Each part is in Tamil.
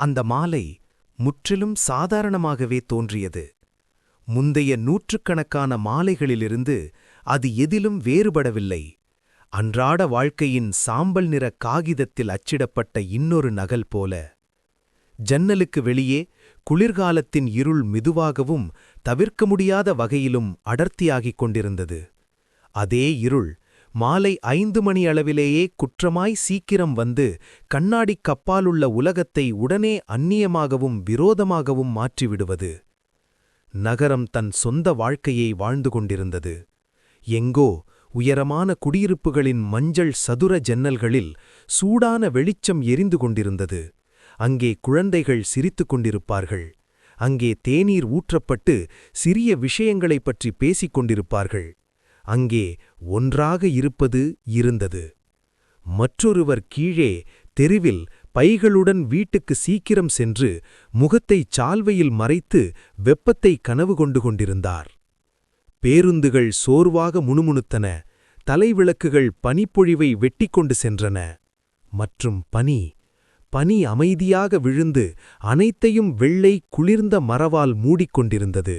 அந்த மாலை முற்றிலும் சாதாரணமாகவே தோன்றியது. முந்தைய நூற்றுக்கணக்கான மாலைகளிலிருந்து அது எதிலும் வேறுபடவில்லை. அன்றாட வாழ்க்கையின் சாம்பல் நிற காகிதத்தில் அச்சிடப்பட்ட இன்னொரு நகல் போல. ஜன்னலுக்கு வெளியே குளிர்காலத்தின் இருள் மெதுவாகவும் தவிர்க்க முடியாத வகையிலும் அடர்த்தியாகிக் கொண்டிருந்தது. அதே இருள் மாலை ஐந்து மணி அளவிலேயே குற்றமாய் சீக்கிரம் வந்து கண்ணாடிக் கப்பாலுள்ள உலகத்தை உடனே அந்நியமாகவும் விரோதமாகவும் மாற்றிவிடுவது. நகரம் தன் சொந்த வாழ்க்கையை வாழ்ந்து கொண்டிருந்தது. எங்கோ உயரமான குடியிருப்புகளின் மஞ்சள் சதுர ஜன்னல்களில் சூடான வெளிச்சம் எரிந்து கொண்டிருந்தது. அங்கே குழந்தைகள் சிரித்துக் கொண்டிருப்பார்கள். அங்கே தேநீர் ஊற்றப்பட்டு சிறிய விஷயங்களைப் பற்றி பேசிக் கொண்டிருப்பார்கள். அங்கே ஒன்றாக இருப்பது இருந்தது. மற்றொருவர் கீழே தெருவில் பைகளுடன் வீட்டுக்கு சீக்கிரம் சென்று முகத்தைச் சால்வையில் மறைத்து வெப்பத்தை கனவு கொண்டு கொண்டிருந்தார். பேருந்துகள் சோர்வாக முணுமுணுத்தன தலைவிளக்குகள் பனிப்பொழிவை வெட்டிக்கொண்டு சென்றன. மற்றும் பனி பனி அமைதியாக விழுந்து அனைத்தையும் வெள்ளை குளிர்ந்த மரவால் மூடிக்கொண்டிருந்தது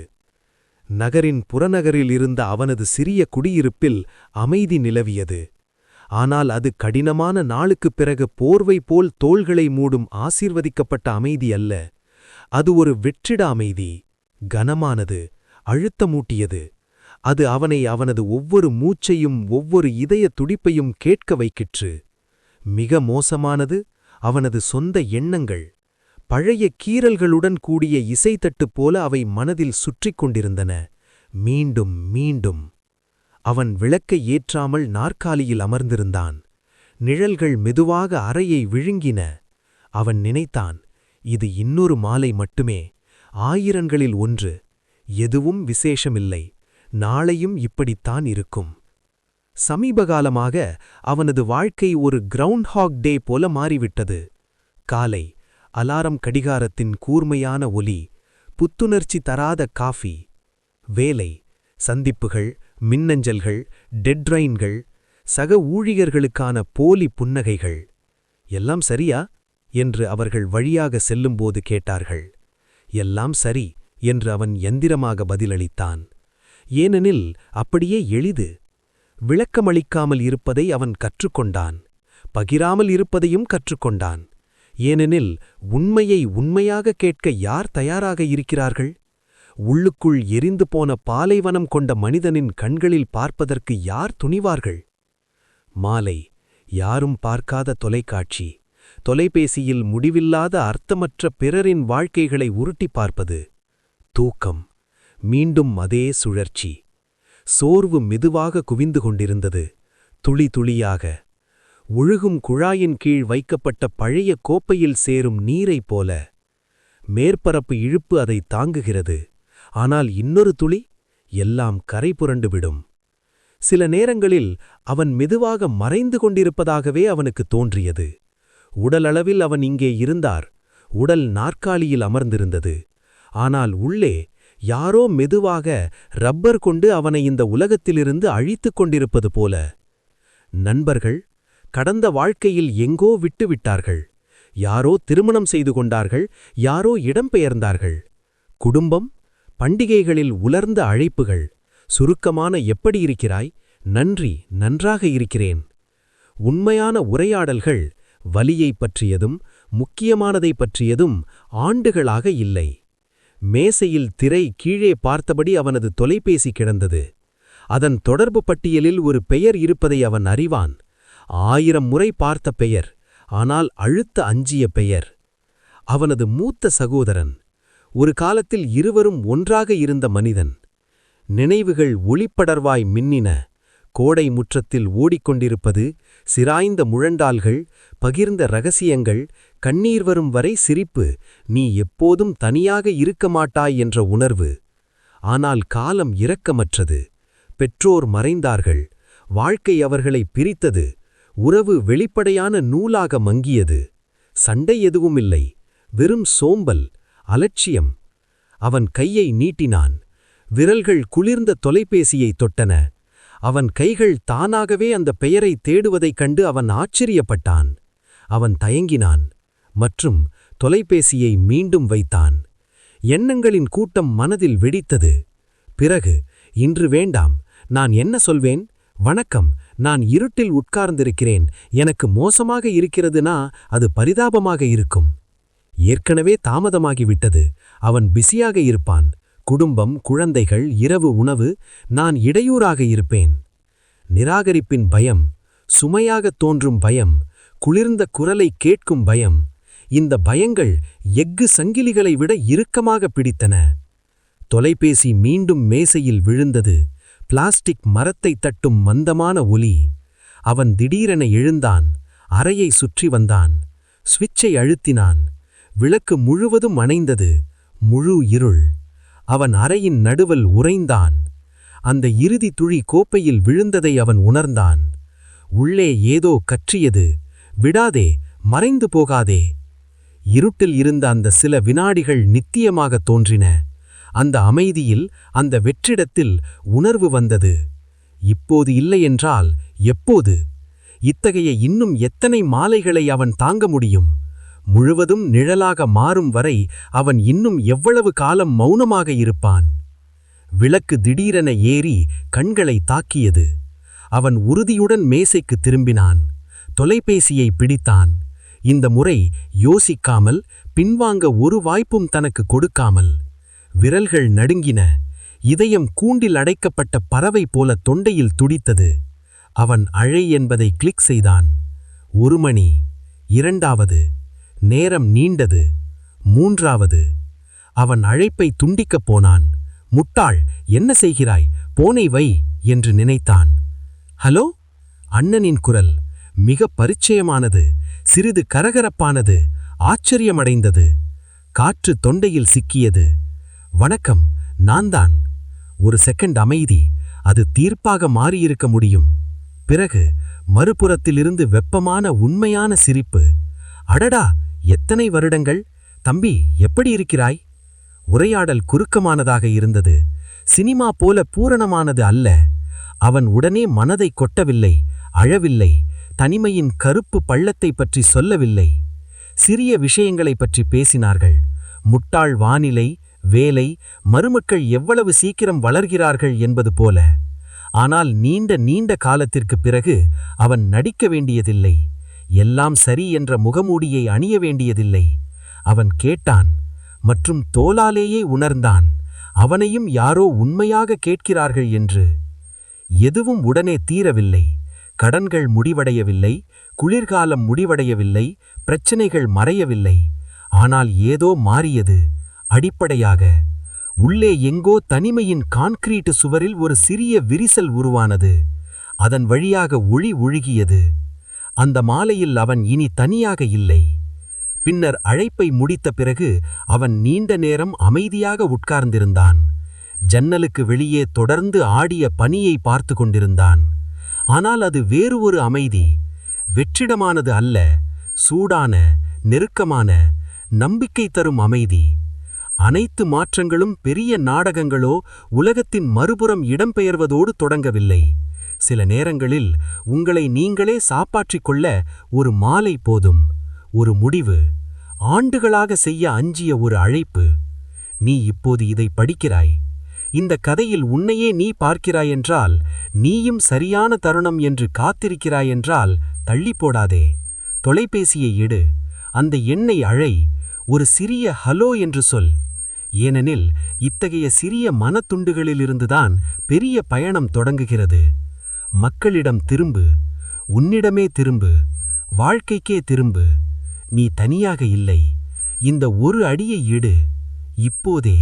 நகரின் புறநகரில் இருந்த அவனது சிறிய குடியிருப்பில் அமைதி நிலவியது. ஆனால் அது கடினமான நாளுக்குப் பிறகு போர்வை போல் தோள்களை மூடும் ஆசீர்வதிக்கப்பட்ட அமைதி அல்ல. அது ஒரு வெற்றிட அமைதி. கனமானது அழுத்தமூட்டியது. அது அவனை அவனது ஒவ்வொரு மூச்சையும் ஒவ்வொரு இதய துடிப்பையும் கேட்க வைக்கிற்று. மிக மோசமானது அவனது சொந்த எண்ணங்கள். பழைய கீறல்களுடன் கூடிய இசைத்தட்டு போல அவை மனதில் சுற்றிக் கொண்டிருந்தன. மீண்டும் மீண்டும். அவன் விளக்கை ஏற்றாமல் நாற்காலியில் அமர்ந்திருந்தான். நிழல்கள் மெதுவாக அறையை விழுங்கின. அவன் நினைத்தான் இது இன்னொரு மாலை மட்டுமே. ஆயிரங்களில் ஒன்று. எதுவும் விசேஷமில்லை. நாளையும் இப்படித்தான் இருக்கும். சமீபகாலமாக அவனது வாழ்க்கை ஒரு கிரவுண்ட் ஹாக் டே போல மாறிவிட்டது. காலை அலாரம் கடிகாரத்தின் கூர்மையான ஒலி புத்துணர்ச்சி தராத காஃபி வேலை சந்திப்புகள் மின்னஞ்சல்கள் டெட்ரைன்கள் சக ஊழியர்களுக்கான போலி புன்னகைகள் எல்லாம் சரியா? என்று அவர்கள் வழியாக செல்லும்போது கேட்டார்கள். எல்லாம் சரி என்று அவன் எந்திரமாக பதிலளித்தான். ஏனெனில் அப்படியே எளிது. விளக்கமளிக்காமல் இருப்பதை அவன் கற்றுக்கொண்டான். பகிராமல் இருப்பதையும் கற்றுக்கொண்டான். ஏனெனில் உண்மையை உண்மையாக கேட்க யார் தயாராக இருக்கிறார்கள்? உள்ளுக்குள் எரிந்து போன பாலைவனம் கொண்ட மனிதனின் கண்களில் பார்ப்பதற்கு யார் துணிவார்கள்? மாலை யாரும் பார்க்காத தொலைக்காட்சி தொலைபேசியில் முடிவில்லாத அர்த்தமற்ற பிறரின் வாழ்க்கைகளை உருட்டிப் பார்ப்பது. தூக்கம் மீண்டும் அதே சுழற்சி. சோர்வு மெதுவாக குவிந்து கொண்டிருந்தது. துளி துளியாக ஒழுகும் குழாயின் கீழ் வைக்கப்பட்ட பழைய கோப்பையில் சேரும் நீரைப் போல. மேற்பரப்பு இழுப்பு அதை தாங்குகிறது. ஆனால் இன்னொரு துளி எல்லாம் கரை புரண்டுவிடும் சில நேரங்களில் அவன் மெதுவாக மறைந்து கொண்டிருப்பதாகவே அவனுக்கு தோன்றியது. உடலளவில் அவன் இங்கே இருந்தார். உடல் நாற்காலியில் அமர்ந்திருந்தது. ஆனால் உள்ளே யாரோ மெதுவாக ரப்பர் கொண்டு அவனை இந்த உலகத்திலிருந்து அழித்துக் கொண்டிருப்பது போல. நண்பர்கள் கடந்த வாழ்க்கையில் எங்கோ விட்டுவிட்டார்கள். யாரோ திருமணம் செய்து கொண்டார்கள் யாரோ இடம்பெயர்ந்தார்கள். குடும்பம் பண்டிகைகளில் உலர்ந்த அழைப்புகள் சுருக்கமான எப்படி இருக்கிறாய்? நன்றி நன்றாக இருக்கிறேன். உண்மையான உரையாடல்கள் வலியைப் பற்றியதும் முக்கியமானதைப் பற்றியதும் ஆண்டுகளாக இல்லை. மேசையில் திரை கீழே பார்த்தபடி அவனது தொலைபேசி கிடந்தது. அதன் தொடர்பு பட்டியலில் ஒரு பெயர் இருப்பதை அவன் அறிவான். ஆயிரம் முறை பார்த்த பெயர் ஆனால் அழுத்த அஞ்சிய பெயர். அவனது மூத்த சகோதரன் ஒரு காலத்தில் இருவரும் ஒன்றாக இருந்த மனிதன். நினைவுகள் ஒளிப்படர்வாய் மின்னின கோடை முற்றத்தில் ஓடிக்கொண்டிருப்பது சிராய்ந்த முழண்டால்கள் பகிர்ந்த ரகசியங்கள் கண்ணீர் வரும் வரை சிரிப்பு நீ எப்போதும் தனியாக இருக்க மாட்டாய் என்ற உணர்வு. ஆனால் காலம் இரக்கமற்றது. பெற்றோர் மறைந்தார்கள். வாழ்க்கை அவர்களை பிரித்தது. உறவு வெளிப்படையான நூலாக மங்கியது. சண்டை எதுவுமில்லை. வெறும் சோம்பல் அலட்சியம். அவன் கையை நீட்டினான். விரல்கள் குளிர்ந்த தொலைபேசியைத் தொட்டன. அவன் கைகள் தானாகவே அந்த பெயரை தேடுவதைக் கண்டு அவன் ஆச்சரியப்பட்டான். அவன் தயங்கினான் மற்றும் தொலைபேசியை மீண்டும் வைத்தான். எண்ணங்களின் கூட்டம் மனதில் வெடித்தது. பிறகு இன்று வேண்டாம். நான் என்ன சொல்வேன்? வணக்கம் நான் இருட்டில் உட்கார்ந்திருக்கிறேன். எனக்கு மோசமாக இருக்கிறதுனா அது பரிதாபமாக இருக்கும். ஏற்கனவே தாமதமாகிவிட்டது. அவன் பிஸியாக இருப்பான். குடும்பம் குழந்தைகள் இரவு உணவு நான் இடையூறாக இருப்பேன். நிராகரிப்பின் பயம் சுமையாகத் தோன்றும் பயம் குளிர்ந்த குரலை கேட்கும் பயம் இந்த பயங்கள் எஃகு சங்கிலிகளை விட இறுக்கமாக பிடித்தன. தொலைபேசி மீண்டும் மேசையில் விழுந்தது. பிளாஸ்டிக் மரத்தை தட்டும் மந்தமான ஒலி. அவன் திடீரென எழுந்தான் அறையை சுற்றி வந்தான் சுவிட்சை அழுத்தினான். விளக்கு முழுவதும் அணைந்தது முழு இருள். அவன் அறையின் நடுவல் உறைந்தான். அந்த இறுதி துழி கோப்பையில் விழுந்ததை அவன் உணர்ந்தான். உள்ளே ஏதோ கற்றியது விடாதே மறைந்து போகாதே. இருட்டில் இருந்த அந்த சில வினாடிகள் நித்தியமாகத் தோன்றின. அந்த அமைதியில் அந்த வெற்றிடத்தில் உணர்வு வந்தது. இப்போது இல்லையென்றால் எப்போது? இத்தகைய இன்னும் எத்தனை மாலைகளை அவன் தாங்க முடியும்? முழுவதும் நிழலாக மாறும் வரை அவன் இன்னும் எவ்வளவு காலம் மௌனமாக இருப்பான்? விளக்கு திடீரென ஏறி கண்களை தாக்கியது. அவன் உறுதியுடன் மேசைக்கு திரும்பினான். தொலைபேசியை பிடித்தான். இந்த முறை யோசிக்காமல் பின்வாங்க ஒரு வாய்ப்பும் தனக்கு கொடுக்காமல் விரல்கள் நடுங்கின. இதயம் கூண்டில் அடைக்கப்பட்ட பறவை போல தொண்டையில் துடித்தது. அவன் அழை என்பதை கிளிக் செய்தான். ஒரு மணி இரண்டாவது நேரம் நீண்டது. மூன்றாவது அவன் அழைப்பை துண்டிக்கப் போனான். முட்டாள் என்ன செய்கிறாய்? போனை வை என்று நினைத்தான். ஹலோ? அண்ணனின் குரல் மிக பரிச்சயமானது சிறிது கரகரப்பானது ஆச்சரியமடைந்தது. காற்று தொண்டையில் சிக்கியது. வணக்கம் நான்தான். ஒரு செகண்ட் அமைதி அது தீர்ப்பாக மாறியிருக்க முடியும். பிறகு மறுபுறத்திலிருந்து வெப்பமான உண்மையான சிரிப்பு. அடடா எத்தனை வருடங்கள்? தம்பி எப்படி இருக்கிறாய்? உரையாடல் குறுக்கமானதாக இருந்தது. சினிமா போல பூரணமானது அல்ல. அவன் உடனே மனதை கொட்டவில்லை அழவில்லை. தனிமையின் கருப்பு பள்ளத்தை பற்றி சொல்லவில்லை. சிறிய விஷயங்களைப் பற்றி பேசினார்கள். முட்டாள் வானிலை வேலை மருமக்கள் எவ்வளவு சீக்கிரம் வளர்கிறார்கள் என்பது போல. ஆனால் நீண்ட நீண்ட காலத்திற்குப் பிறகு அவன் நடிக்க வேண்டியதில்லை. எல்லாம் சரி என்ற முகமூடியை அணிய வேண்டியதில்லை. அவன் கேட்டான் மற்றும் தோலாலேயே உணர்ந்தான் அவனையும் யாரோ உண்மையாக கேட்கிறார்கள் என்று. எதுவும் உடனே தீரவில்லை கடன்கள் முடிவடையவில்லை குளிர்காலம் முடிவடையவில்லை பிரச்சனைகள் மறையவில்லை. ஆனால் ஏதோ மாறியது அடிப்படையாக உள்ளே எங்கோ தனிமையின் கான்கிரீட்டு சுவரில் ஒரு சிறிய விரிசல் உருவானது. அதன் வழியாக ஒளி ஒழுகியது. அந்த மாலையில் அவன் இனி தனியாக இல்லை. பின்னர் அழைப்பை முடித்த பிறகு அவன் நீண்ட நேரம் அமைதியாக உட்கார்ந்திருந்தான். ஜன்னலுக்கு வெளியே தொடர்ந்து ஆடிய பனியை பார்த்து கொண்டிருந்தான். ஆனால் அது வேறு ஒரு அமைதி. வெற்றிடமானது அல்ல சூடான நெருக்கமான நம்பிக்கை தரும் அமைதி. அனைத்து மாற்றங்களும் பெரிய நாடகங்களோ உலகத்தின் மறுபுறம் இடம்பெயர்வதோடு தொடங்கவில்லை. சில நேரங்களில் உங்களை நீங்களே சாப்பாற்றிக் கொள்ள ஒரு மாலை போதும். ஒரு முடிவு. ஆண்டுகளாக செய்ய அஞ்சிய ஒரு அழைப்பு. நீ இப்போது இதை படிக்கிறாய். இந்த கதையில் உன்னையே நீ பார்க்கிறாயென்றால் நீயும் சரியான தருணம் என்று காத்திருக்கிறாயென்றால் தள்ளி போடாதே. தொலைபேசியை எடு. அந்த எண்ணை அழை. ஒரு சிறிய ஹலோ என்று சொல். ஏனெனில் இத்தகைய சிறிய மனத்துண்டுகளிலிருந்துதான் பெரிய பயணம் தொடங்குகிறது. மக்களிடம் திரும்பு உன்னிடமே திரும்பு வாழ்க்கைக்கே திரும்பு நீ தனியாக இல்லை இந்த ஒரு அடியை இடு இப்போதே